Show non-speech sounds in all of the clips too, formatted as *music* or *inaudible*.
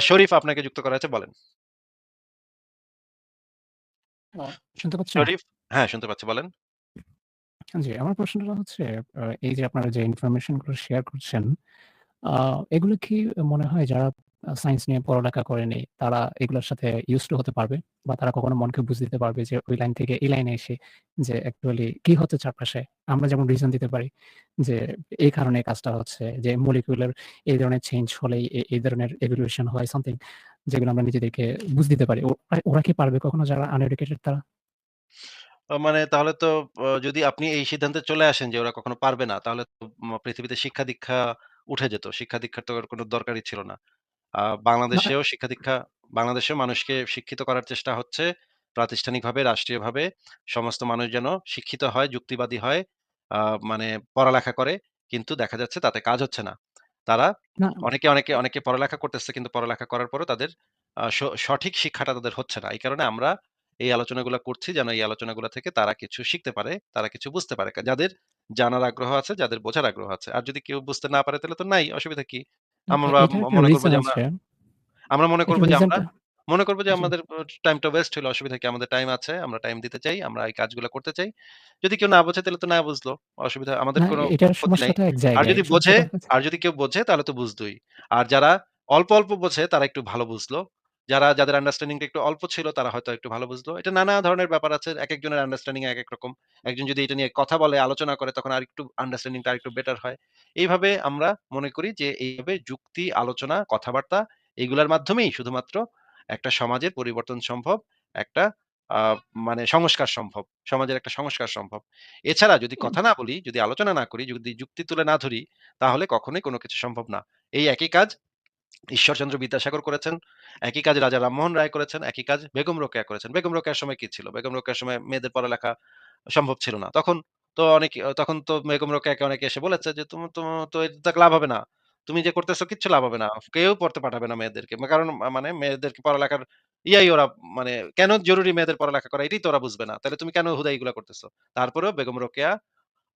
শরীফ আপনাকে যুক্ত করা আছে বলেন। শুনতে পাচ্ছেন? শরীফ হ্যাঁ, শুনতে পাচ্ছি বলেন। জি, আমার প্রশ্নটা হচ্ছে এই যে আপনারা যে ইনফরমেশনগুলো শেয়ার করছেন, এগুলো কি মনে হয় যারা সায়েন্স নিয়ে পড়ালেখা করেনি, তারা এগুলোর সাথে ইউজড টু হতে পারবে? বা তারা কখনো মনকে বুঝ দিতে পারবে যে ওই লাইন থেকে এই লাইনে এসে যে অ্যাকচুয়ালি কি হচ্ছে চারপাশে? আমরা যেমন রিজন দিতে পারি যে এই কারণে কাজটা হচ্ছে যে মলিকিউলার এই ধরনের চেঞ্জ হলেই এই ধরনের এভোলিউশন হয় something যেগুলো আমরা নিজেদেরকে বুঝ দিতে পারি। ওরা কি পারবে কখনো যারা আনএডুকেটেড তারা? মানে তাহলে তো যদি আপনি এই সিদ্ধান্তে চলে আসেন যে ওরা কখনো পারবে না, তাহলে তো পৃথিবীতে শিক্ষা-দীক্ষা উঠে যেত। শিক্ষা-দীক্ষার তো আর কোন দরকারই ছিল না। বাংলাদেশেও শিক্ষা-দীক্ষা বাংলাদেশেও মানুষকে শিক্ষিত করার চেষ্টা হচ্ছে প্রাতিষ্ঠানিকভাবে, রাষ্ট্রীয়ভাবে। সমস্ত মানুষ যেন শিক্ষিত হয়, যুক্তিবাদী হয়, মানে পড়ালেখা করে। কিন্তু দেখা যাচ্ছে তাতে কাজ হচ্ছে না। তারা অনেকে, অনেকে, অনেকে পড়ালেখা করতেছে কিন্তু পড়ালেখা করার পরেও তাদের সঠিক শিক্ষাটা তাদের হচ্ছে না। এই কারণে আমরা এই আলোচনাগুলা করছি যেন এই আলোচনাগুলা থেকে তারা কিছু শিখতে পারে, তারা কিছু বুঝতে পারে। যাদের জানার আগ্রহ আছে, যাদের বোঝার আগ্রহ আছে। আর যদি কেউ বুঝতে না পারে তাহলে তো নাই, অসুবিধা কি? আমরা মনে করব যে আমরা আমরা মনে করব যে আমরা মনে করব যে আমাদের টাইমটা ওয়েস্ট হলো অসুবিধা কি? আমাদের টাইম আছে। আমরা টাইম দিতে চাই। আমরা এই কাজগুলো করতে চাই। যদি কেউ না বোঝে তাহলে তো না বুঝলো। অসুবিধা আমাদের কোন আর যদি বোঝে আর যদি কেউ বোঝে তাহলে তো বুঝতই। আর যারা অল্প, অল্প বোঝে তারা একটু ভালো বুঝলো। যারা যাদের আন্ডারস্ট্যান্ডিং টা একটু অল্প ছিল তারা হয়তো একটু ভালো বুঝলো। এটা নানা ধরনের ব্যাপার আছে। একেকজনের আন্ডারস্ট্যান্ডিং একেক রকম। একজন যদি এটা নিয়ে কথা বলে, আলোচনা করে তখন আরেকটু আন্ডারস্ট্যান্ডিং টা আরেকটু বেটার হয়। এইভাবে আমরা মনে করি যে এইভাবে যুক্তি, আলোচনা, কথাবার্তা এগুলার মাধ্যমেই শুধুমাত্র একটা সমাজের পরিবর্তন সম্ভব। একটা মানে সংস্কার সম্ভব। সমাজের একটা সংস্কার সম্ভব। এছাড়া যদি কথা না বলি, যদি আলোচনা না করি, যদি যুক্তি তুলে না ধরি, তাহলে কখনোই কোন কিছু সম্ভব না। এই একই কাজ ঈশ্বরচন্দ্র বিদ্যাসাগর করেছেন। একই কাজ রাজা রামমোহন রায় করেছেন। একই কাজ বেগম রোকেয়া করেছেন। বেগম রোকেয়ার সময় কি ছিল? বেগম রোকেয়ার সময় মেয়েদের পড়ালেখা সম্ভব ছিল না। তখন তো অনেক তখন তো বেগম রোকেয়াকে অনেকে এসে বলেছে যে, "তুম তো এতে লাভ হবে না। তুমি যে করতেছো কিচ্ছু লাভ হবে না। কেউ পড়তে পাঠাবে না মেয়েদেরকে।" কারণ মানে মেয়েদেরকে পড়ালেখার ইয়াই ওরা মানে কেন জরুরি মেয়েদের পড়ালেখা করা এটাই তো ওরা বুঝবে না। তাহলে তুমি কেন হুদা এগুলা করতেছো? তারপরেও বেগম রোকেয়া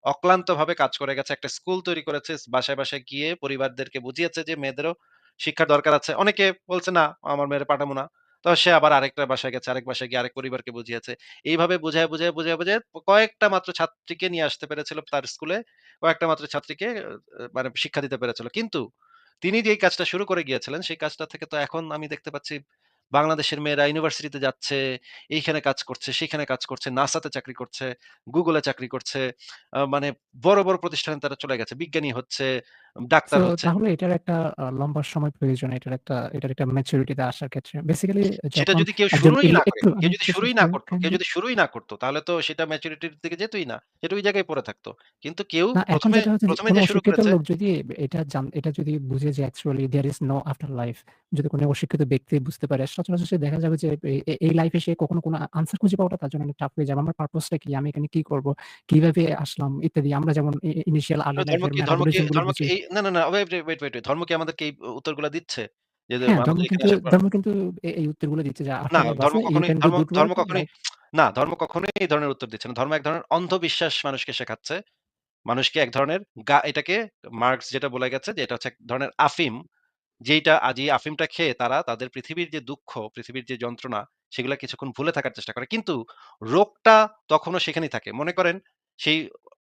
অক্লান্ত ভাবে কাজ করে গেছে। একটা স্কুল তৈরি করেছে। বাসায়, বাসায় গিয়ে পরিবারদেরকে বুঝিয়েছে যে মেয়েদেরও শিক্ষার দরকার আছে। অনেকে বলছে, "না, আমার মেয়েরে পাঠাবো না।" তো সে আবার আরেকটা বাসায় গেছে, আরেক বাসায় গিয়ে আরেক পরিবারকে বুঝিয়েছে। এইভাবে বুঝায়ে, বুঝায়ে, বুঝায়ে, বুঝায়ে কয়েকটা মাত্র ছাত্রীকে নিয়ে আসতে পেরেছিল তার স্কুলে। কয়েকটা মাত্র ছাত্রীকে মানে শিক্ষা দিতে পেরেছিল। কিন্তু তিনি যেই কাজটা শুরু করে গিয়েছিলেন সেই কাজটা থেকে তো এখন আমি দেখতে পাচ্ছি বাংলাদেশের মেয়েরা ইউনিভার্সিটিতে যাচ্ছে, এইখানে কাজ করছে, সেখানে কাজ করছে, নাসাতে চাকরি করছে, গুগলে চাকরি করছে। মানে বড়, বড় প্রতিষ্ঠানে তারা চলে গেছে। বিজ্ঞানী হচ্ছে, সো ডাক্তার হচ্ছে। তাহলে এটার একটা আ লম্বা সময় প্রয়োজন। এটার একটা এটার একটা তে আসার ক্ষেত্রে। বেসিক্যালি সেটা যখন যদি কেউ একজন শুরুই ইলি না করে, একটু কেউ আমি যদি শুরুই না করি করত, কেউ যদি শুরুই না করত তাহলে তো সেটা ম্যাচুরিটির দিকে যেতই না। সেটা ওই জায়গায় পড়ে থাকতো। কিন্তু কেউ না ১ম এ যেটা হচ্ছে যে ১ম এ কোন যে শুরু অশিক্ষিত করেছে লোক যদি এটা জান এটা যদি বুঝে যে actually there is no after life যদি কোন অশিক্ষিত ব্যক্তি বুঝতে পারে সচরাচর সে দেখা যাবে যে এ এ এই লাইফ এ সে কখনো কোন আনসার খুঁজে পাওয়াটা তার জন্য অনেক টাফ হয়ে যাবে। আমার পারপাস টা কি? আমি এখানে কি করব? কীভাবে আসলাম? ইত্যাদি। আমরা যেমন ই ইনিশিয়াল আর্লি লাইফ ধর্ম এর কি ধর্ম কি মেটাবলিজমগুলো ধর্ম কি বুঝি। এই না, না, না ওয়েট, ওয়েট, ওয়েট, ধর্ম কি আমাদেরকে এই উত্তরগুলা দিচ্ছে? যে হ্যাঁ, ধর্ম আমাদের কিন্তু আসার পর ধর্ম কিন্তু এ এই উত্তরগুলো দিচ্ছে যে না, ধর্ম কখনোই ধর্ম ধর্ম কখনোই না, ধর্ম কখনোই এই ধরনের উত্তর দিচ্ছে না। ধর্ম এক ধরনের অন্ধবিশ্বাস মানুষকে শেখাচ্ছে। মানুষকে এক ধরনের গা এটাকে মার্কস যেটা বলে গেছে যে এটা হচ্ছে এক ধরনের আফিম। যেইটা আজ এই আফিমটা খেয়ে তারা তাদের পৃথিবীর যে দুঃখ, পৃথিবীর যে যন্ত্রণা সেগুলা কিছুক্ষণ ভুলে থাকার চেষ্টা করে। কিন্তু রোগটা তখনও সেখানেই থাকে। মনে করেন সেই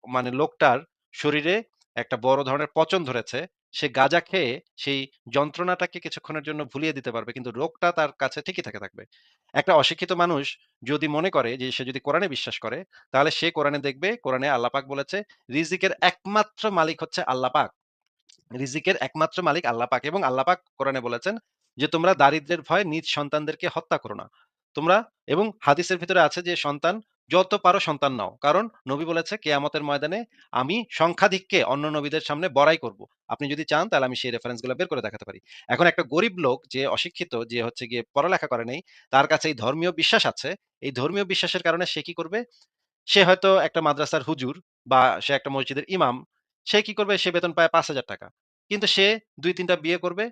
মানে লোকটার শরীরে একটা বড় ধরনের পচন ধরেছে। সে গাঁজা খেয়ে সেই যন্ত্রণাটাকে কিছুক্ষণের জন্য ভুলিয়ে দিতে পারবে। কিন্তু রোগটা তার কাছে ঠিকই থেকে থাকবে। একটা অশিক্ষিত মানুষ যদি মনে করে যে সে যদি কোরআনে বিশ্বাস করে, তাহলে সে কোরআনে দেখবে কোরআনে আল্লাহ পাক বলেছে, রিজিকের একমাত্র মালিক হচ্ছে আল্লাহ পাক। রিজিকের একমাত্র মালিক আল্লাহ পাক এবং আল্লাহ পাক কোরআনে বলেছেন যে, "তোমরা দারিদ্রের ভয়ে নিজ সন্তানদেরকে হত্যা করো না।" তোমরা এবং হাদিসের ভিতরে আছে যে সন্তান যত পারো সন্তান নাও। কারণ নবী বলেছে, "কেয়ামতের ময়দানে আমি সংখ্যাধিক্যে অন্য নবীদের সামনে বড়াই করব।" আপনি যদি চান তাহলে আমি সেই রেফারেন্সগুলা বের করে দেখাতে পারি। এখন একটা গরিব লোক যে অশিক্ষিত যে হচ্ছে গিয়ে পড়ালেখা করে নাই, তার কাছে এই ধর্মীয় বিশ্বাস আছে। এই ধর্মীয় বিশ্বাসের কারণে সে কি করবে? সে হয়তো একটা মাদ্রাসার হুজুর বা সে একটা মসজিদের ইমাম। সে কি করবে? সে বেতন পায় ৳৫,০০০ কিন্তু সে দুই তিনটা বিয়ে করবে।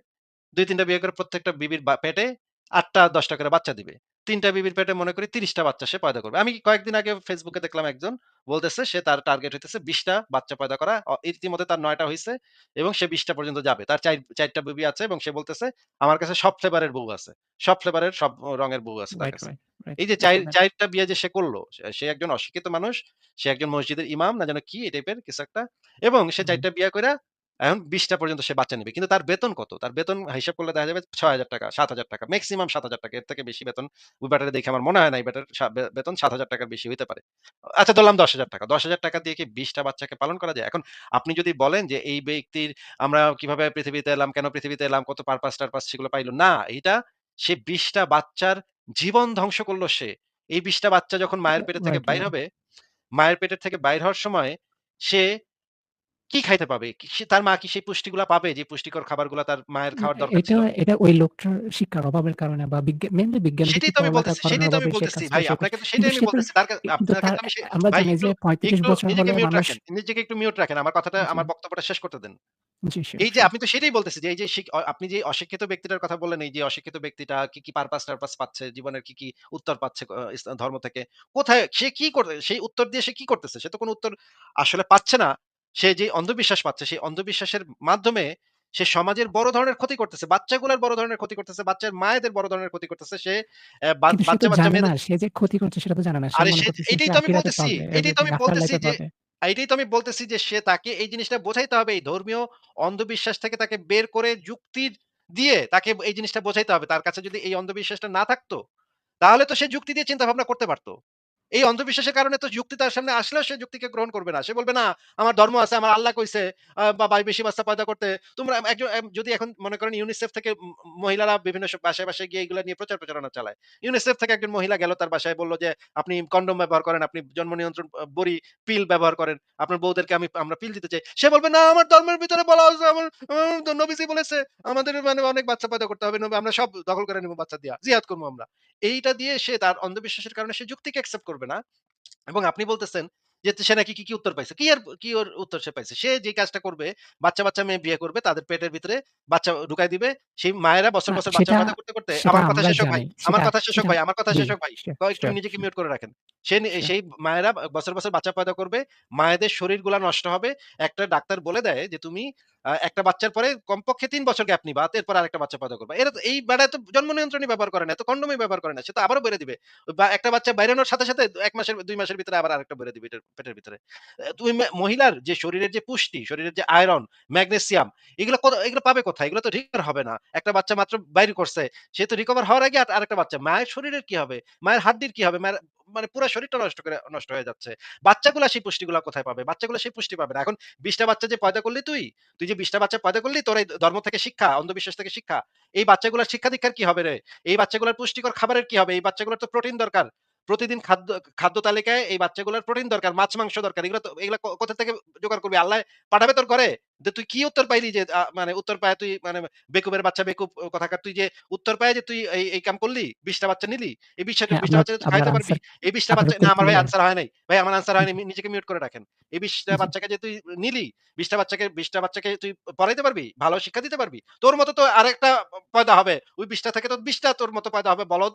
দুই তিনটা বিয়ে করে প্রত্যেকটা বিবির পেটে আটটা দশটা করে বাচ্চা দিবে। ৩ টা বিবির পেটে মনে করি ৩০ টা বাচ্চা সে পয়দা করবে। আমি কয়েকদিন আগে এ দেখলাম একজন বলতেছে সে তার টার্গেট হইতেছে ২০ টা বাচ্চা পয়দা করা। ইতিমধ্যে তার ৯ টা হইছে এবং সে ২০ টা পর্যন্ত যাবে। তার চাইর ৪ টা আছে এবং সে বলতেছে, "আমার কাছে সব ফ্লেভারের বউ আছে। সব ফ্লেভারের সব রঙের বউ আছে তার কাছে।" এই যে চাইর বুঝতে পেরেছি। ৪ টা বিয়ে যে সে করল সে একজন অশিক্ষিত মানুষ। সে একজন মসজিদের ইমাম না যেন কি এই টাইপের কিছু একটা। এবং সে ৪ হুম। টা বিয়া কইরা এখন ২০ টা পর্যন্ত সে বাচ্চা নিবে। কিন্তু তার বেতন কত? তার বেতন হিসাব করলে দেখা যাবে ৳৬,০০০ ৳৭,০০০ মেক্সিমাম ৳৭,০০০ এর থেকে বেশি বেতন ওই ব্যাটারে দেখে আমার মনে হয় না এই ব্যাটার বেতন সাত হাজার ৳৭,০০০ র বেশি হইতে পারে। আচ্ছা ধরলাম ৳১০,০০০ ৳১০,০০০ দিয়ে কি ২০ টা বাচ্চাকে পালন করা যায়? এখন আপনি যদি বলেন যে এই ব্যক্তির আমরা কীভাবে পৃথিবীতে এলাম, কেন পৃথিবীতে এলাম, কত পারপাস-টারপাস সেগুলো পাইলো না, এইটা সে বিশটা বাচ্চার জীবন ধ্বংস করল সে। এই বিশটা বাচ্চা যখন মায়ের পেটের থেকে বাইর হবে, মায়ের পেটের থেকে বাইর হওয়ার সময় সে কি খাইতে পাবে? তার মা কি সেই পুষ্টিগুলা পাবে? যে পুষ্টিকর খাবারগুলা তার মায়ের খাওয়ার দরকার এটা? এটা ওই লোকটার শিক্ষার অভাবের কারণে বা মেইনলি বিজ্ঞান সেটাই তো আমি বলতেছি, সেটাই তো আমি বলতেছি ভাই। আপনাকে তো সেটাই আমি বলতেছি। তার কা কিন্তু আপনার আমি আমরা জানি যে ৩৫ বছর হলে মানুষ নিজেকে একটু মিউট রাখেন। আমার কথাটা আমার বক্তব্যটা শেষ করতে দেন। এই যে। আপনি তো সেটাই বলতেছি যে এই যে আপনি যে অশিক্ষিত ব্যক্তিটার কথা বললেন, এই যে অশিক্ষিত ব্যক্তিটা কি, কি পারপাস-টারপাস পাচ্ছে, জীবনের কি, কি উত্তর পাচ্ছে ধর্ম থেকে। কোথায় সে কি করে সেই উত্তর দিয়ে সে কি করতেছে? সে তো কোন উত্তর আসলে পাচ্ছে না। সে যে অন্ধবিশ্বাস পাচ্ছে, সেই অন্ধবিশ্বাসের মাধ্যমে সে সমাজের বড় ধরনের ক্ষতি করতেছে। বাচ্চাগুলার বড় ধরনের ক্ষতি করতেছে। বাচ্চার মায়েদের বড় ধরনের ক্ষতি করতেছে। সে বাচ্চা, বাচ্চা মেয়েদের সে যে ক্ষতি করছে সেটা তো জানে না। আরে এটাই তো আমি বলতেছি, এটাই তো আমি বলতেছি যে পাবে। এইটাই তো আমি বলতেছি যে সে তাকে এই জিনিসটা বোঝাইতে হবে। এই ধর্মীয় অন্ধবিশ্বাস থেকে তাকে বের করে যুক্তির দিয়ে তাকে এই জিনিসটা বোঝাইতে হবে। তার কাছে যদি এই অন্ধবিশ্বাসটা না থাকতো, তাহলে তো সে যুক্তি দিয়ে চিন্তা ভাবনা করতে পারত। এই অন্ধবিশ্বাসের কারণে তো যুক্তি তার সামনে আসলেও সে যুক্তিকে গ্রহণ করবে না। সে বলবে, "না, আমার ধর্ম আছে, আমার আল্লাহ কইছে বা বেশি বাচ্চা পয়দা করতে।" তোমরা একজন যদি এখন মনে করেন ইউনিসেফ থেকে মহিলারা বিভিন্ন বাসায়, বাসায় গিয়ে এগুলা নিয়ে প্রচার প্রচারণা চালায়। ইউনিসেফ থেকে একজন মহিলা গেল তার বাসায় বলল যে, "আপনি কন্ডম ব্যবহার করেন, আপনি জন্ম নিয়ন্ত্রণ বড়ি, পিল ব্যবহার করেন। আপনার বউদেরকে আমি আমরা পিল দিতে চাই।" সে বলবে, "না, আমার ধর্মের ভিতরে বলা আছে, আমার নবীজি বলেছে, আমাদের মানে অনেক বাচ্চা পয়দা করতে হবে। আমরা সব দখল করে নিব বাচ্চা দিয়া। জিহাদ করব আমরা।" এইটা দিয়ে সে তার অন্ধবিশ্বাসের কারণে সে যুক্তিকে অ্যাকসেপ্ট করবে না। এবং আপনি বলতেছেন যে সে নাকি কি, কি উত্তর পাইছে। কি আর কি ওর উত্তর সে পাইছে? সে যে কাজটা করবে, বাচ্চা, বাচ্চা মেয়ে বিয়ে করবে, তাদের পেটের ভিতরে বাচ্চা ঢুকায় দিবে। সেই মায়েরা বছর, বছর বাচ্চা সেটা পয়দা করতে, করতে আমার কথা শেষ হোক ভাই, আমার কথা শেষ হোক ভাই, আমার কথা শেষ হোক ভাই। একটু নিজেকে মিউট করে রাখেন। সে সেই মায়েরা বছর, বছর বাচ্চা পয়দা করবে। মায়েদের শরীরগুলা নষ্ট হবে। একটা ডাক্তার বলে দেয় যে তুমি একটা বাচ্চার পরে কমপক্ষে ৩ বছর গ্যাপ নিবা। এরপর আরেকটা বাচ্চা পয়দা করবা। এরা তো এই বেড়ায় তো জন্ম নিয়ন্ত্রণই ব্যবহার করে না। এত কন্ডমই ব্যবহার করে না। সে তো আবারও বইরে দিবে। বা একটা বাচ্চা বাইরানোর সাথে, সাথে ১ মাসের ২ মাসের ভিতরে আবার আরেকটা বইরে দিবে পেটের ভিতরে। তুমি মহিলার যে শরীরের যে পুষ্টি, শরীরের যে আয়রন, ম্যাগনেসিয়াম এগুলো এগুলো পাবে কোথায়? এগুলো তো রিকভার হবে না। একটা বাচ্চা মাত্র বাইর করছে। সে তো রিকভার হওয়ার আগে আর আরেকটা বাচ্চা। মায়ের শরীরের কি হবে? মায়ের হাড্ডির কি হবে? মায়ের মানে পুরা শরীরটা নষ্ট করে নষ্ট হয়ে যাচ্ছে। বাচ্চাগুলা সেই পুষ্টিগুলা কোথায় পাবে? বাচ্চাগুলা সেই পুষ্টি পাবে না। এখন ২০ টা বাচ্চা যে পয়দা করলি তুই, তুই যে ২০ টা বাচ্চা পয়দা করলি তোর এই ধর্ম থেকে শিক্ষা, অন্ধবিশ্বাস থেকে শিক্ষা। এই বাচ্চাগুলার শিক্ষা-দীক্ষার কি হবে রে? এই বাচ্চাগুলার পুষ্টিকর খাবারের কি হবে? এই বাচ্চাগুলার তো প্রোটিন দরকার। প্রতিদিন খাদ্য খাদ্য তালিকায় এই বাচ্চাগুলার প্রোটিন দরকার, মাছ, মাংস দরকার। এগুলা তো এগুলা কোথা থেকে জোগাড় করবি? আল্লাহ পাঠাবে তোর ঘরে? যে তুই কি উত্তর পাইলি যে মানে উত্তর পায়া তুই মানে বেকুবের বাচ্চা বেকুব কোথাকার তুই যে উত্তর পায়া যে তুই এই, কাম করলি? ২০ টা বাচ্চা নিলি? এই ২০ টা হ্যাঁ, ২০ টা আপনার বাচ্চাকে তুই খাওয়াইতে পারবি? এই ২০ টা আপনার বাচ্চা না আমার ভাই আনসার হয় নাই। ভাই আমার আনসার হয় নাই। নিজেকে মিউট করে রাখেন। এই ২০ টা জি। বাচ্চাকে যে তুই নিলি, ২০ টা বাচ্চাকে ২০ টা বাচ্চাকে তুই পড়াইতে পারবি? ভালো শিক্ষা দিতে পারবি? তোর মতো তো আরেকটা পয়দা হবে। ওই ২০ টা থেকে তো ২০ টা তোর মতো পয়দা হবে বলদ।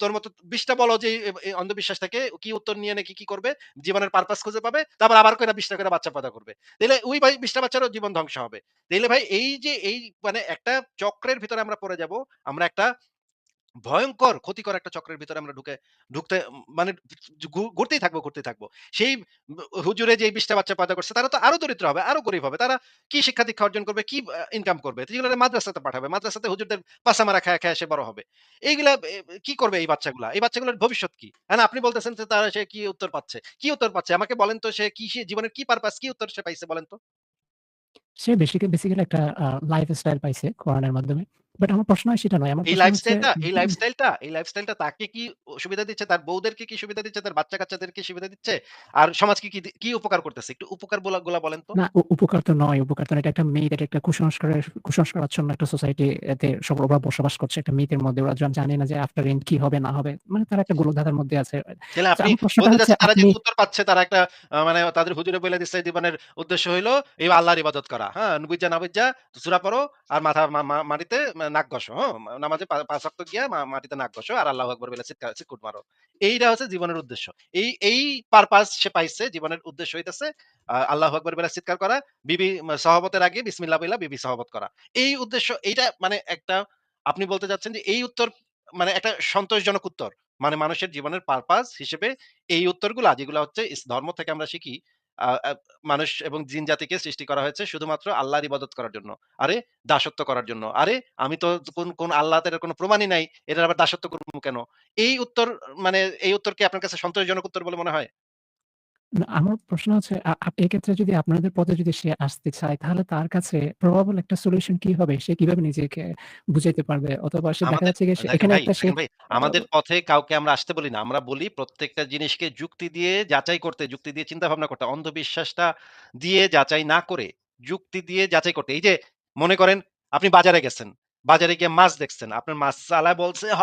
তোর মতো ২০ টা বলদ যে অন্ধবিশ্বাস থেকে কি উত্তর নিয়ে নাকি কি করবে? জীবনের পারপাস খুঁজে পাবে। তারপর আবার কইরা ২০ টা করে বাচ্চা পয়দা করবে। তাইলে ওই ভাই ২০ টা বাচ্চারও জীবন ধ্বংস হবে। তাইলে ভাই এই যে এই মানে একটা চক্রের ভিতরে আমরা পড়ে যাব। আমরা একটা ভয়ংকর ক্ষতিকর একটা চক্রের ভিতরে আমরা ঢুকে ঢুকতে মানে ঘুরতেই থাকব, ঘুরতেই থাকব। সেই হুজুরে যে ২০ টা বাচ্চা পয়দা করছে তারা তো আরও দরিদ্র হবে, আরও গরিব হবে। তারা কি শিক্ষা-দীক্ষা অর্জন করবে? কি ইনকাম করবে? যেগুলো মাদ্রাসাতে পাঠাবে। মাদ্রাসাতে হুজুরদের পাছা মারা খায়া, খায়া সে বড় হবে। এইগুলা কি করবে এই বাচ্চাগুলা? এই বাচ্চাগুলোর ভবিষ্যৎ কি? এখন আপনি বলতেছেন যে তারা সে কি উত্তর পাচ্ছে? কি উত্তর পাচ্ছে? আমাকে বলেন তো সে কি জীবনের কি পারপাস কি উত্তর সে পাইছে বলেন তো? সে বেসিক্যালি বেসিক্যালি একটা লাইফ লাইফস্টাইল পাইছে করোনার মাধ্যমে। বাট আমার প্রশ্ন হয় সেটা নয়। আমার এই লাইফস্টাইলটা এই লাইফস্টাইলটা এই লাইফস্টাইলটা তাকে কি সুবিধা দিচ্ছে? তার বউদেরকে কি সুবিধা দিচ্ছে? তার বাচ্চা-কাচ্চাদেরকে সুবিধা দিচ্ছে? আর সমাজকে কি কি উপকার করতেছে? একটু উপকার বলা গুলা বলেন তো? না উপকার তো নয়, উপকার তো এটা একটা একটা কুসংস্কারের কুসংস্কারাচ্ছন্ন একটা সোসাইটি এতে সব ওরা বসবাস করছে একটা মিথের মধ্যে। ওরা জানে না যে আফটার এন্ড কি হবে না হবে। মানে তারা একটা গোলকধাঁধার মধ্যে আছে। তাহলে আপনি বলতে তারা যে উত্তর পাচ্ছে তারা একটা মানে তাদের হুজুরে বলে দিচ্ছে জীবনের উদ্দেশ্য হইল এই আল্লাহর ইবাদত করা। হ্যাঁ? বুইজ্জা না বুইজ্জা সূরা পড়ো আর মাথা মাটিতে নাক ঘষো, হ্যাঁ? নামাজে পা ৫ ওয়াক্ত গিয়া মাটিতে নাক ঘষো আর আল্লাহু আকবার বইলা চিৎকার চিৎকুট মারো। এইটা হচ্ছে জীবনের উদ্দেশ্য। এই এই পারপাস সে পাইছে জীবনের উদ্দেশ্য হইতেছে আল্লাহু আকবার বইলা চিৎকার করা, বিবি সহবতের আগে বিসমিল্লাহ বইলা বিবি সহবত করা। এই উদ্দেশ্য এইটা মানে একটা আপনি বলতে চাচ্ছেন যে এই উত্তর মানে একটা সন্তোষজনক উত্তর। মানে মানুষের জীবনের পারপাস হিসেবে এই উত্তরগুলা যেগুলা হচ্ছে ধর্ম থেকে আমরা শিখি মানুষ এবং জিন জাতিকে সৃষ্টি করা হয়েছে শুধুমাত্র আল্লাহর ইবাদত করার জন্য। আরে দাসত্ব করার জন্য। আরে আমি তো কোন, কোন আল্লাহ তাদের কোনো প্রমাণই নাই। এটার আবার দাসত্ব করব কেন? এই উত্তর মানে এই উত্তর কি আপনার কাছে সন্তোষজনক উত্তর বলে মনে হয়? না, আমার প্রশ্ন হচ্ছে আ আপ এক্ষেত্রে যদি আপনাদের পথে যদি সে আসতে চায়, তাহলে তার কাছে প্রবাবল একটা সলিউশন কি হবে? সে কীভাবে নিজেকে বুঝাইতে পারবে? অথবা সে দেখা আমাদের যাচ্ছে গিয়ে সে দেখেন এখানে ভাই, একটা সে দেখেন ভাই, আ আমাদের পথে কাউকে আমরা আসতে বলি না। আমরা বলি প্রত্যেকটা জিনিসকে যুক্তি দিয়ে যাচাই করতে, যুক্তি দিয়ে চিন্তা ভাবনা করতে। অন্ধবিশ্বাসটা দিয়ে যাচাই না করে, যুক্তি দিয়ে যাচাই করতে। এই যে মনে করেন আপনি বাজারে গেছেন। বাজারে গিয়ে মাছ দেখছেন। আপনার মাছওয়ালা বলছে, "হ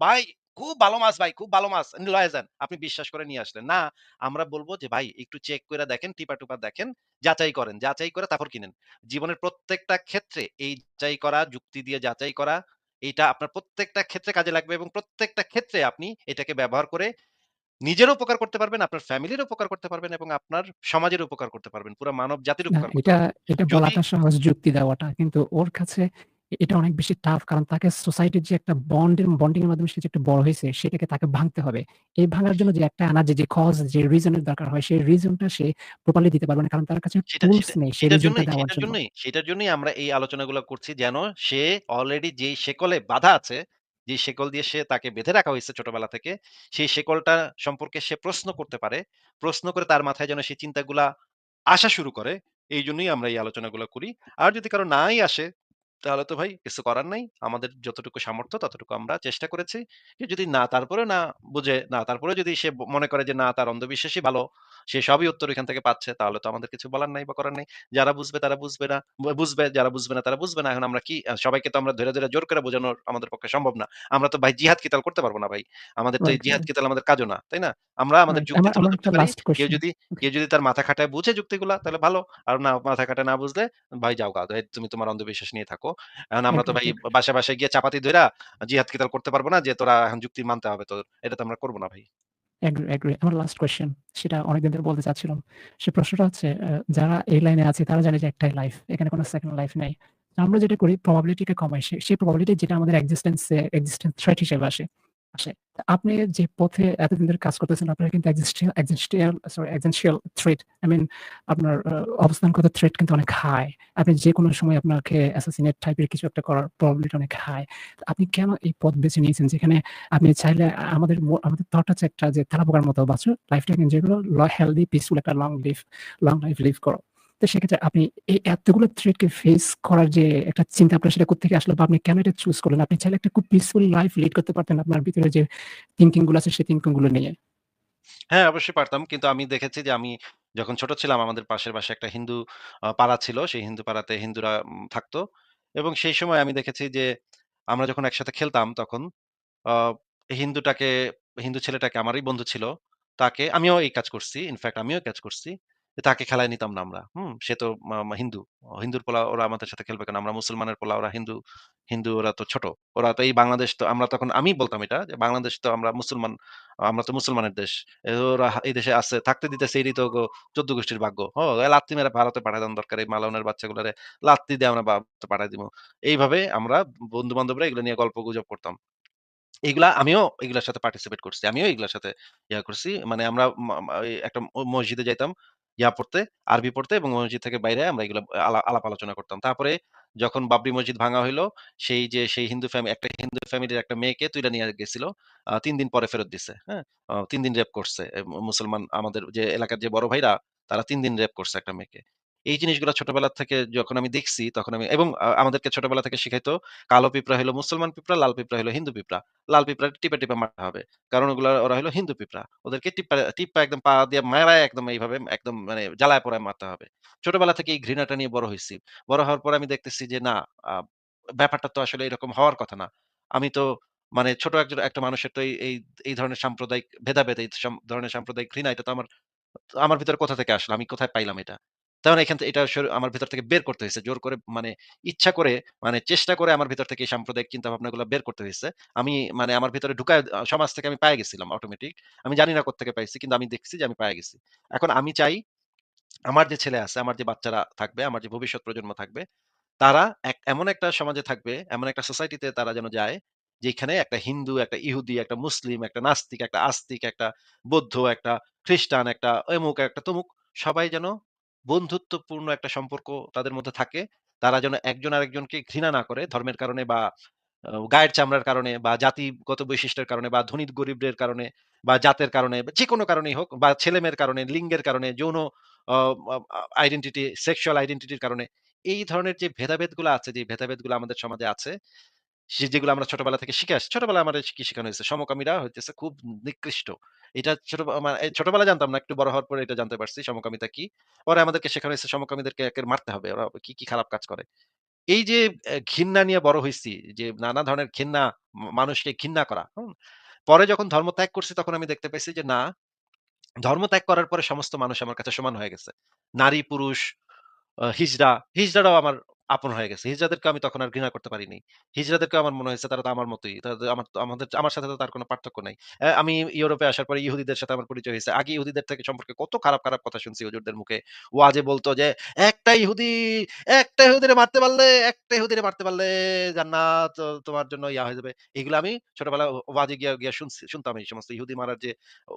ভাই খুব ভালো মাছ ভাই, খুব ভালো মাছ। লয়ে যান।" আপনি বিশ্বাস করে নিয়ে আসলেন। না, আমরা বলব যে, "ভাই একটু চেক কইরা দেখেন, টিপা-টুপা দেখেন, যাচাই করেন। যাচাই করে তারপর কিনেন।" জীবনের প্রত্যেকটা ক্ষেত্রে এই যাচাই করা, যুক্তি দিয়ে যাচাই করা এইটা আপনার প্রত্যেকটা ক্ষেত্রে কাজে লাগবে এবং প্রত্যেকটা ক্ষেত্রে আপনি এটাকে ব্যবহার করে নিজেরও উপকার করতে পারবেন, আপনার ফ্যামিলির উপকার করতে পারবেন এবং আপনার সমাজের উপকার করতে পারবেন। পুরা মানব জাতির উপকার এটা এটা বলাটা সহজ যুক্তি দেওয়াটা। কিন্তু ওর কাছে এটা অনেক বেশি টাফ। কারণ তাকে সোসাইটির যে একটা বন্ড বন্ডিং এর মাধ্যমে সে যে একটা বড় হইছে, সেটাকে তাকে ভাঙতে হবে। এই ভাঙার জন্য যে একটা এনার্জি যে কজ যে রিজন এর দরকার হয়, সেই রিজন টা সে প্রপারলি দিতে পারবে না। কারণ তার কাছে টুলস নেই সেই রিজনটা দেওয়ার সেটার জন্য। সেটার জন্যই আমরা এই আলোচনাগুলো করছি যেন সে অলরেডি যেই শেকলে বাঁধা আছে, যেই শেকল দিয়ে সে তাকে বেঁধে রাখা হয়েছে ছোটবেলা থেকে, সেই শেকলটা সম্পর্কে সে প্রশ্ন করতে পারে। প্রশ্ন করে তার মাথায় যেন সেই চিন্তাগুলা আসা শুরু করে। এই জন্যই আমরা এই আলোচনাগুলা করি। আর যদি কারও নাই আসে, তাহলে তো ভাই কিছু করার নাই। আমাদের যতটুকু সামর্থ্য ততটুকু আমরা চেষ্টা করেছি। যদি না তারপরে না বুঝে, না তারপরে যদি সে মনে করে যে না তার অন্ধবিশ্বাসই ভালো, সে সবই উত্তর এখান থেকে পাচ্ছে, তাহলে তো আমাদের কিছু বলার নাই বা করার নাই। যারা বুঝবে তারা বুঝবে না বুঝবে, যারা বুঝবে না তারা বুঝবে না। এখন আমরা কি সবাইকে তো আমরা ধইরা, ধইরা জোর করে বোঝানো আমাদের পক্ষে সম্ভব না। আমরা তো ভাই জিহাদ কিতাল করতে পারব না ভাই। আমাদের তো জিহাদ কিতাল আমাদের কাজও না। তাই না? আমরা আমাদের যুক্তি তুলে ধরতে পারি। কেউ যদি কেউ যদি তার মাথা খাটায় বুঝে যুক্তিগুলা তাহলে ভালো। আর না মাথা খাটায় না বুঝলে ভাই যাওগা। এই তুমি তোমার অন্ধবিশ্বাস নিয়ে থাকো। এখন আমরা তো ভাই বাসা বাসায়, গিয়ে চাপাতি ধইরা জিহাদ কিতাল করতে পারব না যে তোরা এখন যুক্তি মানতে হবে তোর। এটা তো আমরা করব না ভাই। এগ্রি। আমার লাস্ট কোয়েশ্চেন সেটা অনেকদিন ধরে বলতে চাচ্ছিলাম। সে প্রশ্নটা হচ্ছে যারা এই লাইনে আছে তারা জানে যে একটাই লাইফ। এখানে কোনো সেকেন্ড লাইফ নাই। আমরা যেটা করি প্রবাবিলিটি কমাই। সেই প্রবাবিলিটি যেটা আমাদের এক্সিস্টেন্স এক্সিস্টেন্স থ্রেট হিসেবে আসে আসে। আপনি যে পথে এতদিন ধরে কাজ করতেছেন, আপনার কিন্তু existential existential sorry existential threat I mean আপনার অবস্থানগত থ্রেট কিন্তু অনেক হাই। আপনি যেকোনো সময় আপনাকে অ্যাসাসিনেট টাইপের কিছু একটা করার প্রবাবিলিটি অনেক হাই। আপনি কেন এই পথ বেছে নিয়েছেন যেখানে আপনি চাইলে আমাদের আমাদের থট আছে একটা যে তেলাপোকার মতো বাঁচো। লাইফটাকে এনজয় করো। ল হেলথি পিসফুল একটা long live long life live করো। তো সেক্ষেত্রে আপনি এই এতগুলো থ্রেট কে ফেস করার যে একটা চিন্তা আপনার সেটা কোত্থেকে আসলো বা আপনি কেন এটা চুজ করলেন? আপনি চাইলে একটা খুব পিসফুল লাইফ লিড করতে পারতেন আপনার ভিতরে যে থিংকিংগুলো আছে সেই থিংকিংগুলো নিয়ে। হ্যাঁ, অবশ্যই পারতাম। কিন্তু আমি দেখেছি যে আমি যখন ছোট ছিলাম আমাদের পাশের বাসায় একটা হিন্দু পাড়া ছিল। সেই হিন্দু পাড়াতে হিন্দুরা থাকতো। এবং সেই সময় আমি দেখেছি যে আমরা যখন একসাথে খেলতাম তখন হিন্দুটাকে হিন্দু ছেলেটাকে আমারই বন্ধু ছিল। তাকে আমিও এই কাজ করছি। ইনফ্যাক্ট আমিও কাজ করছি। তাকে খেলায় নিতাম না আমরা। হুম? সে তো হিন্দু। হিন্দুর পোলা ওরা আমাদের সাথে খেলবে কেন? আমরা মুসলমানের পোলা ওরা হিন্দু, হিন্দু ওরা তো ছোট। ওরা তো এই বাংলাদেশ তো আমরা তখন আমি বলতাম এটা যে বাংলাদেশ তো আমরা মুসলমান আমরা তো মুসলমানের দেশ। ওরা এই দেশে আছে থাকতে দিতেছে এরই তো ১৪ গোষ্ঠীর ভাগ্য। ও লাত্তি মেরে ভারতে পাঠায় দেন দরকার এই মালাউনের বাচ্চাগুলারে লাত্তি দিয়ে আমরা ভারতে পাঠায় দিব এইভাবে আমরা বন্ধু-বান্ধবরা এগুলো নিয়ে গল্প গুজব করতাম। এগুলা আমিও এগুলার সাথে পার্টিসিপেট করছি। আমিও এগুলার সাথে ইয়া করছি। মানে আমরা একটা মসজিদে যাইতাম ইয়া পড়তে, আরবি পড়তে এবং মসজিদ থেকে বাইরে আমরা এগুলো আলাপ আলোচনা করতাম। তারপরে যখন বাবরি মসজিদ ভাঙা হইল, সেই যে সেই হিন্দু ফ্যামিলি একটা হিন্দু ফ্যামিলির একটা মেয়েকে তুইলা নিয়ে গেছিল। তিন ৩ দিন পরে ফেরত দিছে। হ্যাঁ? তিন দিন রেপ করছে। মুসলমান আমাদের যে এলাকার যে বড় ভাইরা তারা তিন দিন রেপ করছে একটা মেয়েকে। এই জিনিসগুলা ছোটবেলা থেকে যখন আমি দেখছি তখন আমি এবং আমাদেরকে ছোটবেলা থেকে শিখাইতো কালো পিঁপড়া হইল মুসলমান পিঁপড়া, লাল পিঁপড়া হইল হিন্দু পিঁপড়া। লাল পিঁপড়া টিপে, টিপে মারতে হবে। কারণ ওগুলা ওরা হইল হিন্দু পিঁপড়া। ওদেরকে টিপ্পা টিপ্পা একদম পা দিয়ে মাইরায় একদম এইভাবে একদম মানে জ্বালায় পোড়ায় মারতে হবে। ছোটবেলা থেকে এই ঘৃণাটা নিয়ে বড় হইছি। বড় হওয়ার পরে আমি দেখতেছি যে না ব্যাপারটা তো আসলে এরকম হওয়ার কথা না। আমি তো মানে ছোট একজন একটা মানুষের তো এই এই ধরনের সাম্প্রদায়িক ভেদাভেদ এই ধরনের সাম্প্রদায়িক ঘৃণা এটা তো আমার আমার ভিতরে কোথা থেকে আসলো? আমি কোথায় পাইলাম এটা? তখন এখান থেকে এটা আমার ভেতর থেকে বের করতে হইছে। জোর করে মানে ইচ্ছা করে মানে চেষ্টা করে আমার ভেতর থেকে এই সাম্প্রদায়িক চিন্তাভাবনাগুলা বের করতে হইছে। আমি মানে আমার ভেতরে ঢুকায় সমাজ থেকে আমি পাইয়া গেছিলাম অটোমেটিক। আমি জানি না কোত্থেকে পাইছি। কিন্তু আমি দেখছি যে আমি পাইয়া গেছি। এখন আমি চাই আমার যে ছেলে আছে, আমার যে বাচ্চারা থাকবে, আমার যে ভবিষ্যৎ প্রজন্ম থাকবে, তারা এক এমন একটা সমাজে থাকবে, এমন একটা সোসাইটিতে তারা যেন যায়, যেখানে একটা হিন্দু, একটা ইহুদি, একটা মুসলিম, একটা নাস্তিক, একটা আস্তিক, একটা বৌদ্ধ, একটা খ্রিস্টান, একটা অমুক একটা তমুক সবাই যেন বন্ধুত্বপূর্ণ একটা সম্পর্ক তাদের মধ্যে থাকে। তারা যেন একজন আরেকজনকে ঘৃণা না করে ধর্মের কারণে বা গায়ের চামড়ার কারণে বা জাতিগত বৈশিষ্ট্যের কারণে বা ধনী গরিবদের কারণে বা জাতের কারণে বা যেকোনো কারণেই হোক বা ছেলেমেয়ের কারণে, লিঙ্গের কারণে, যৌন আইডেন্টিটি, সেক্সুয়াল আইডেন্টিটির কারণে এই ধরনের যে ভেদাভেদগুলো আছে, যে ভেদাভেদগুলো আমাদের সমাজে আছে, যেগুলো আমরা ছোটবেলা থেকে শিখে আসছি। ছোটবেলায় আমাদের কি শিখানো হয়েছে? সমকামীরা হইতেছে খুব নিকৃষ্ট। এটা ছোট এই জানতাম না। একটু বড় হওয়ার পরে এটা জানতে পারছি সমকামিতা কি। পরে আমাদেরকে শেখানো হয়েছে সমকামীদেরকে একের মারতে হবে। ওরা কি, কি খারাপ কাজ করে। এই যে ঘৃণা নিয়ে বড় হয়েছি যে নানা ধরনের ঘৃণা, মানুষকে ঘৃণা করা, পরে যখন ধর্ম ত্যাগ করছি তখন আমি দেখতে পাইছি যে না, ধর্ম ত্যাগ করার পরে সমস্ত মানুষ আমার কাছে সমান হয়ে গেছে। নারী, পুরুষ, হিজড়া, হিজড়ারাও আমার আপন হয়ে গেছে। হিজড়াদেরকে আমি তখন আর ঘৃণা করতে পারি নাই। হিজড়াদেরকেও আমার মনে হয়েছে তারা তো আমার মতোই। আমার আমাদের আমার সাথে তো তার কোন পার্থক্য নাই। আমি ইউরোপে আসার পরে ইহুদিদের সাথে আমার পরিচয় হইছে। আগে ইহুদিদের থেকে সম্পর্কে কত খারাপ, খারাপ কথা শুনছি হুজুরদের মুখে। ওয়াজে বলত যে, "একটা ইহুদি, একটা ইহুদিরে মারতে পারলে, একটা ইহুদিরে মারতে পারলে জান্নাত ও তোমার জন্য ইয়া হয়ে যাবে।" এগুলো আমি ছোটবেলায় ও ওয়াজে গিয়া, গিয়া শুনছি শুনতাম এই সমস্ত ইহুদি মারার যে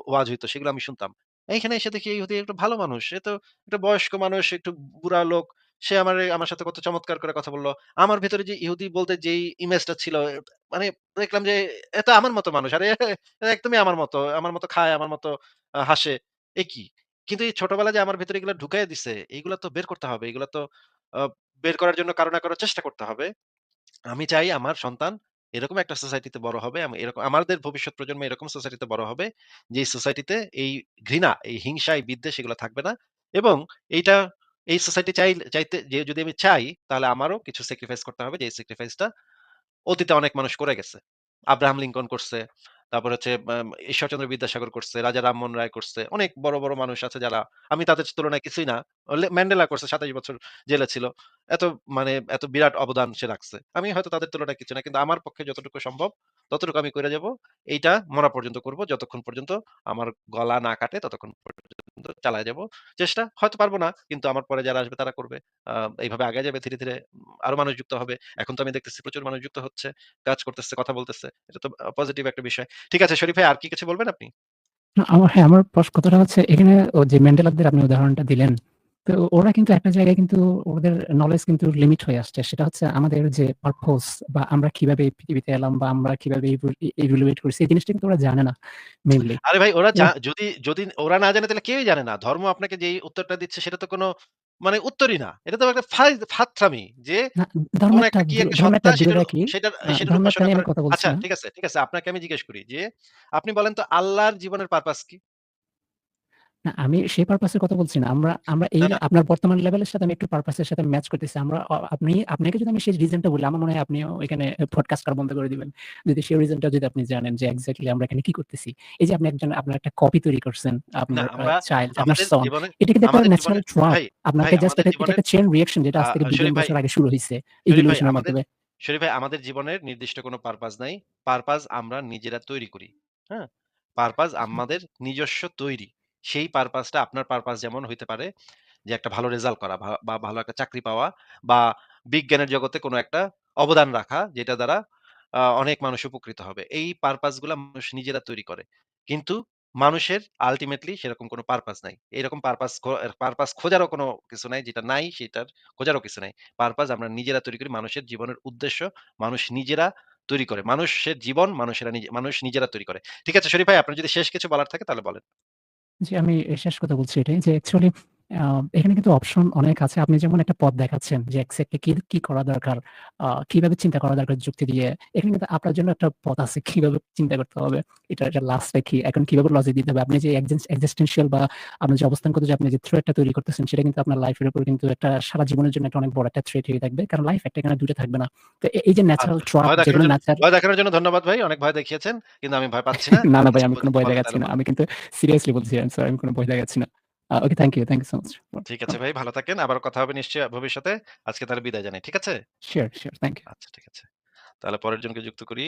ওয়াজ হইতো সেগুলো আমি শুনতাম। এইখানে এসে দেখি ইহুদি একটা ভালো মানুষ। সে তো একটা বয়স্ক মানুষ, একটু বুড়া লোক। সে আমারে আমার সাথে কত চমৎকার করে কথা বলল আমার ভেতরে যে ইহুদি বলতে যেই ইমেজটা ছিল মানে দেখলাম যে এ তো আমার মতো মানুষ। আরে একদমই আমার মতো। আমার মতো খায়, আমার মতো হাসে। এ কি? কিন্তু এই ছোটবেলায় যে আমার ভেতরে এগুলা ঢুকাইয়া দিছে, এগুলা তো বের করতে হবে। এগুলা তো বের করার জন্য কারও না কারও চেষ্টা করতে হবে। আমি চাই আমার সন্তান এরকম একটা সোসাইটিতে বড় হবে। এরকম আমাদের ভবিষ্যৎ প্রজন্ম এরকম সোসাইটিতে বড় হবে। যে সোসাইটিতে এই ঘৃণা, এই হিংসা, এই বিদ্বেষ এগুলো থাকবে না। এবং এইটা এই সোসাইটি চাই চাইতে যদি আমি চাই তাহলে আমারও কিছু স্যাক্রিফাইস করতে হবে। যে স্যাক্রিফাইসটা অতীতে অনেক মানুষ করে গেছে। আব্রাহাম লিঙ্কন করছে। তারপর হচ্ছে ঈশ্বরচন্দ্র বিদ্যাসাগর করছে, রাজা রামমোহন রায় করছে। অনেক বড়, বড় মানুষ আছে যারা আমি তাদের তুলনায় কিছুই না। ম্যান্ডেলা করছে ২৭ বছর জেলে ছিল। এত মানে এত বিরাট অবদান সে রাখছে। আমি হয়তো তাদের তুলনায় কিছু না। কিন্তু আমার পক্ষে যতটুকু সম্ভব ততটুকু আমি করে যাব। এইটা মরা পর্যন্ত করব। যতক্ষণ পর্যন্ত আমার গলা না কাটে ততক্ষণ পর্যন্ত চালায়া যাব চেষ্টা হয়তো পারব না। কিন্তু আমার পরে যারা আসবে তারা করবে। এইভাবে আগে যাবে ধীরে, ধীরে আরও মানুষ যুক্ত হবে। এখন তো আমি দেখতেছি প্রচুর মানুষ যুক্ত হচ্ছে, কাজ করতেছে, কথা বলতেছে। এটা তো পজিটিভ একটা বিষয়। ঠিক আছে শরীফ ভাই আর কি কিছু বলবেন আপনি? আমার হ্যাঁ, আমার প্রশ্ন কথাটা হচ্ছে এখানে যে মেন্টালারদের আপনি উদাহরণটা দিলেন। তো ওরা কিন্তু একটা জায়গায় কিন্তু ওদের নলেজ কিন্তু লিমিট হয়ে আসছে। সেটা হচ্ছে আমাদের যে পারপোজ বা আমরা কীভাবে এই পৃথিবীতে এলাম বা আমরা কীভাবে ইভ্যালুয়েট করছি এই জিনিসটা কিন্তু ওরা জানে না মেইনলি। আরে ভাই ওরা যদি যদি ওরা না জানে তাহলে কেউই জানে না। ধর্ম আপনাকে যেই উত্তরটা দিচ্ছে সেটা তো কোনো মানে উত্তরই না। এটা তো একটা ফাত্রামি যে কোন একটা কি একটা সত্তা। কথা বলছি আচ্ছা ঠিক আছে, ঠিক আছে। আপনাকে আমি জিজ্ঞেস করি যে আপনি বলেন তো আল্লাহর জীবনের পারপাস কি? না আমি সেই পারপাসের কথা বলছি না। আমরা আমরা এই। আপনার বর্তমান লেভেলের সাথে আমি একটু পারপাসের সাথে ম্যাচ করতেছি। আমরা আপনি আপনাকে যদি আমি সেই রিজনটা বলি, আমার মনে হয় আপনিও এখানে পডকাস্ট করা বন্ধ করে দিবেন। যদি সেই রিজনটা যদি আপনি জানেন যে এক্সাক্টলি আমরা এখানে কি করতেছি। এই যে আপনি একজন আপনার একটা কপি তৈরি করছেন, আপনার চাইল্ড, আপনার সন। এটা কিন্তু একটা ন্যাচারাল ট্রাপ। আপনাকে জাস্ট এটা একটা চেইন রিঅ্যাকশন যেটা আজ থেকে বিলিয়ন বছর আগে শুরু হইছে। শরীফ ভাই ইভোলিউশন আমাদের মাধ্যমে। শরীফ ভাই আমাদের জীবনের নির্দিষ্ট কোনো পারপাস নাই। পারপাস আমরা নিজেরা তৈরি করি। হ্যাঁ? পারপাস আমাদের নিজস্ব তৈরি। সেই পারপাসটা আপনার পারপাস যেমন হইতে পারে, যে একটা ভালো রেজাল্ট করা বা ভালো একটা চাকরি পাওয়া, বা বিজ্ঞানের জগতে কোনো একটা অবদান রাখা, যেটা দ্বারা অনেক মানুষ উপকৃত হবে। এই পারপাসগুলা মানুষ নিজেরা তৈরি করে। কিন্তু মানুষের আল্টিমেটলি সেরকম কোনো পারপাস নাই। এরকম পারপাস পারপাস খোঁজারও কোনো কিছু নাই। যেটা নাই সেটার খোঁজারও কিছু নাই। পারপাস আমরা নিজেরা তৈরি করি। মানুষের জীবনের উদ্দেশ্য মানুষ নিজেরা তৈরি করে। মানুষের জীবন মানুষেরা মানুষ নিজেরা তৈরি করে। ঠিক আছে শরীফ ভাই, আপনার যদি শেষ কিছু বলার থাকে তাহলে বলেন। জি, আমি শেষ কথা বলছি এটাই যে অ্যাকচুয়ালি এখানে কিন্তু অপশন অনেক আছে। আপনি যেমন একটা পথ দেখাচ্ছেন যে এক্সাক্টলি কি, কি করা দরকার, আ কীভাবে চিন্তা করা দরকার যুক্তি দিয়ে। এখানে কিন্তু আপনার জন্য একটা পথ আছে কীভাবে চিন্তা করতে হবে। এটা এটা লাস্টটা কি, এখন কীভাবে লজিক দিতে হবে। আপনি যে এক্সিস এক্সিস্টেনশিয়াল বা আপনার যে অবস্থানগত যে আপনি যে থ্রেটটা তৈরি করতেছেন সেটা কিন্তু আপনার লাইফ এর উপর কিন্তু একটা সারা জীবনের জন্য একটা অনেক বড় একটা থ্রেট হয়ে থাকবে। কারণ লাইফ একটা এখানে ২ টা থাকবে না। তো এ এই যে ন্যাচারাল আচ্ছা। ট্রাপ ভয় দেখানোর যেগুলো জন্য ন্যাচার ভয় দেখানোর জন্য ধন্যবাদ ভাই। অনেক ভয় দেখিয়েছেন। কিন্তু আমি ভয় পাচ্ছি না। *laughs* না, না ভাই কিছু আমি কোনো ভয় দেখাচ্ছি না। আমি কিন্তু সিরিয়াসলি বলছি। আই এম সরি আমি কোনো ভয় দেখাচ্ছি না। Okay thank you, thank you so much ঠিক আছে ভাই, ভালো থাকেন। আবার কথা হবে নিশ্চয়ই ভবিষ্যতে। আজকে তাহলে বিদায় জানাই। ঠিক আছে? Sure, sure. Thank you. আচ্ছা ঠিক আছে। তাহলে পরের জনকে যুক্ত করি।